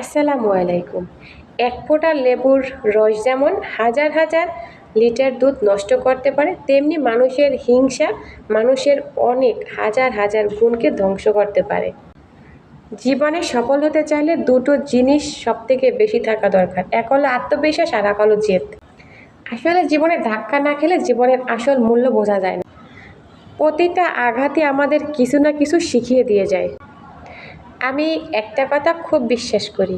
আসসালামু আলাইকুম। এক ফোঁটা লেবুর রস যেমন হাজার হাজার লিটার দুধ নষ্ট করতে পারে, তেমনি মানুষের হিংসা মানুষের অনেক হাজার হাজার গুণকে ধ্বংস করতে পারে। জীবনে সফল হতে চাইলে দুটো জিনিস সব থেকে বেশি থাকা দরকার, এক হলো আত্মবিশ্বাস আর এক হলো জেদ। আসলে জীবনে ধাক্কা না খেলে জীবনের আসল মূল্য বোঝা যায় না। প্রতিটা আঘাতই আমাদের কিছু না কিছু শিখিয়ে দিয়ে যায়। আমি একটা কথা খুব বিশ্বাস করি।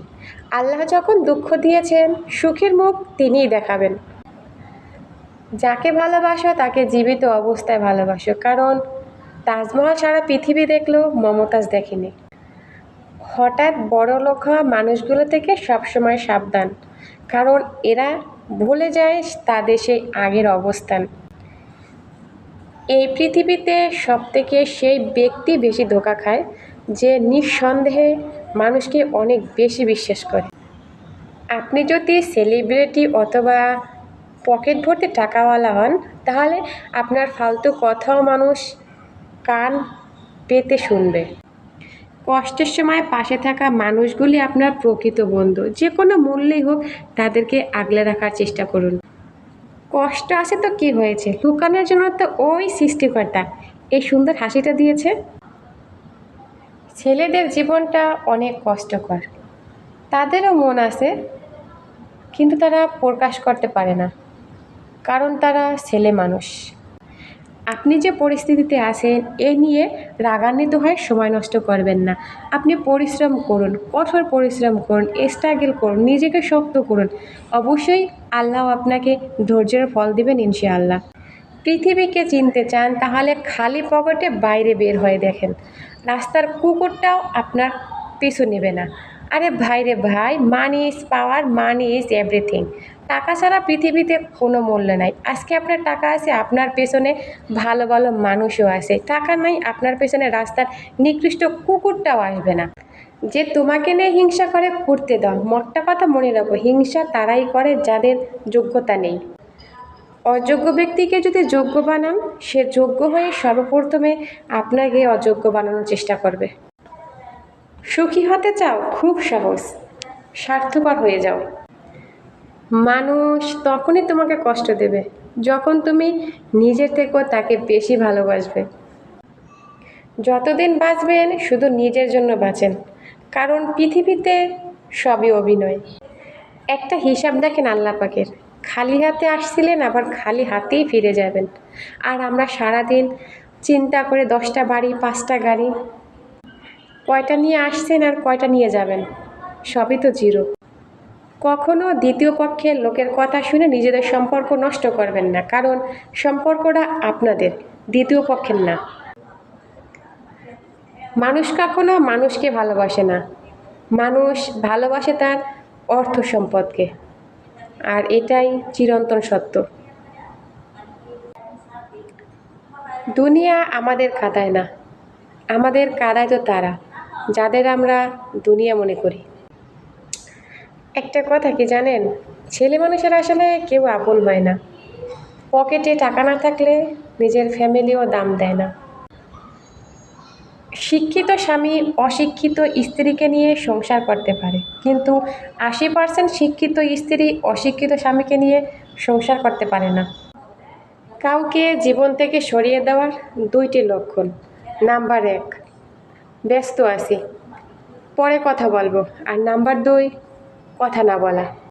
আল্লাহ যখন দুঃখ দিয়েছেন, সুখের মুখ তিনিই দেখাবেন। যাকে ভালোবাসো, তাকে জীবিত অবস্থায় ভালোবাসো। কারণ তাজমহল সারা পৃথিবী দেখলেও মমতাজ দেখেনি। হঠাৎ বড় লোক হওয়া মানুষগুলো থেকে সবসময় সাবধান। কারণ এরা ভুলে যায় তাদের সেই আগের অবস্থান। এই পৃথিবীতে সবথেকে সেই ব্যক্তি বেশি ধোকা খায় যে নিঃসন্দেহে মানুষকে অনেক বেশি বিশ্বাস করে। আপনি যদি সেলিব্রিটি অথবা পকেট ভর্তি টাকাওয়ালা হন, তাহলে আপনার ফালতু কথাও মানুষ কান পেতে শুনবে। কষ্টের সময় পাশে থাকা মানুষগুলি আপনার প্রকৃত বন্ধু। যে কোনো মূল্যেই হোক তাদেরকে আগলে রাখার চেষ্টা করুন। কষ্ট আছে তো কি হয়েছে? লুকানোর জন্য তো ওই সৃষ্টিকর্তা। এই সুন্দর হাসিটা দিয়েছে। ছেলেদের জীবনটা অনেক কষ্টকর। তাদেরও মন আছে, কিন্তু তারা প্রকাশ করতে পারে না, কারণ তারা ছেলে মানুষ। আপনি যে পরিস্থিতিতে আছেন, এ নিয়ে রাগান্বিত হয়ে সময় নষ্ট করবেন না। আপনি পরিশ্রম করুন, কঠোর পরিশ্রম করুন স্ট্রাগল করুন, নিজেকে শক্ত করুন। অবশ্যই আল্লাহ আপনাকে ধৈর্যের ফল দিবেন ইনশাআল্লাহ। পৃথিবীকে চিনতে চান, তাহলে খালি পকেটে বাইরে বের হয়ে দেখেন। রাস্তার কুকুরটাও আপনার পিছু নেবে না। আরে ভাই রে ভাই money is power money is everything টাকা ছাড়া পৃথিবীতে কোনো মূল্য নাই। আজকে আপনার টাকা আছে, আপনার পেছনে ভালো ভালো মানুষও আছে। টাকা নাই, আপনার পেছনে রাস্তার নিকৃষ্ট কুকুরটাও আসবে না। যে তোমাকে নিয়ে হিংসা করে করতে দাও। মোটটা কথা মনে রাখো, হিংসা তারাই করে যাদের যোগ্যতা নেই। অযোগ্য ব্যক্তিকে যদি যোগ্য বানান, সে যোগ্য হয়ে সর্বপ্রথমে আপনাকে অযোগ্য বানানোর চেষ্টা করবে। সুখী হতে চাও, খুব সহজ। স্বার্থপর হয়ে যাও। মানুষ তখনই তোমাকে কষ্ট দেবে, যখন তুমি নিজের থেকেও তাকে বেশি ভালোবাসবে। যতদিন বাঁচবেন, শুধু নিজের জন্য বাঁচেন, কারণ পৃথিবীতে সবই অভিনয়। একটা হিসাব দেখেন আল্লাহ পাকের খালি হাতে আসছিলেন, আবার খালি হাতেই ফিরে যাবেন। আর আমরা সারাদিন চিন্তা করে দশটা বাড়ি, পাঁচটা গাড়ি, কয়টা নিয়ে আসছেন আর কয়টা নিয়ে যাবেন, সবই তো জিরো। কখনো দ্বিতীয় পক্ষের লোকের কথা শুনে নিজেদের সম্পর্ক নষ্ট করবেন না, কারণ সম্পর্কটা আপনাদের, দ্বিতীয় পক্ষের না। মানুষ কখনো মানুষকে ভালোবাসে না। মানুষ ভালোবাসে তার অর্থ সম্পদকে। আর এটাই চিরন্তন সত্য। দুনিয়া আমাদের কাদায় না। আমাদের কাদায় তো তারা, যাদের আমরা দুনিয়া মনে করি। একটা কথা কি জানেন? ছেলে মানুষের আসলে কেউ আপন হয় না। পকেটে টাকা না থাকলে নিজের ফ্যামিলিও দাম দেয় না। শিক্ষিত স্বামী অশিক্ষিত স্ত্রীকে নিয়ে সংসার করতে পারে। কিন্তু আশি পার্সেন্ট শিক্ষিত স্ত্রী অশিক্ষিত স্বামীকে নিয়ে সংসার করতে পারে না। কাউকে জীবন থেকে সরিয়ে দেওয়ার দুইটি লক্ষণ। নাম্বার এক, ব্যস্ত আছি। পরে কথা বলব। আর নাম্বার দুই, কথা না বলা।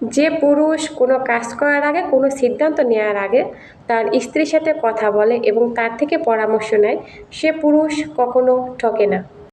যে পুরুষ কোনো কাজ করার আগে, কোনো সিদ্ধান্ত নেওয়ার আগে তার স্ত্রীর সাথে কথা বলে এবং তার থেকে পরামর্শ নেয়, সে পুরুষ কখনো ঠকে না।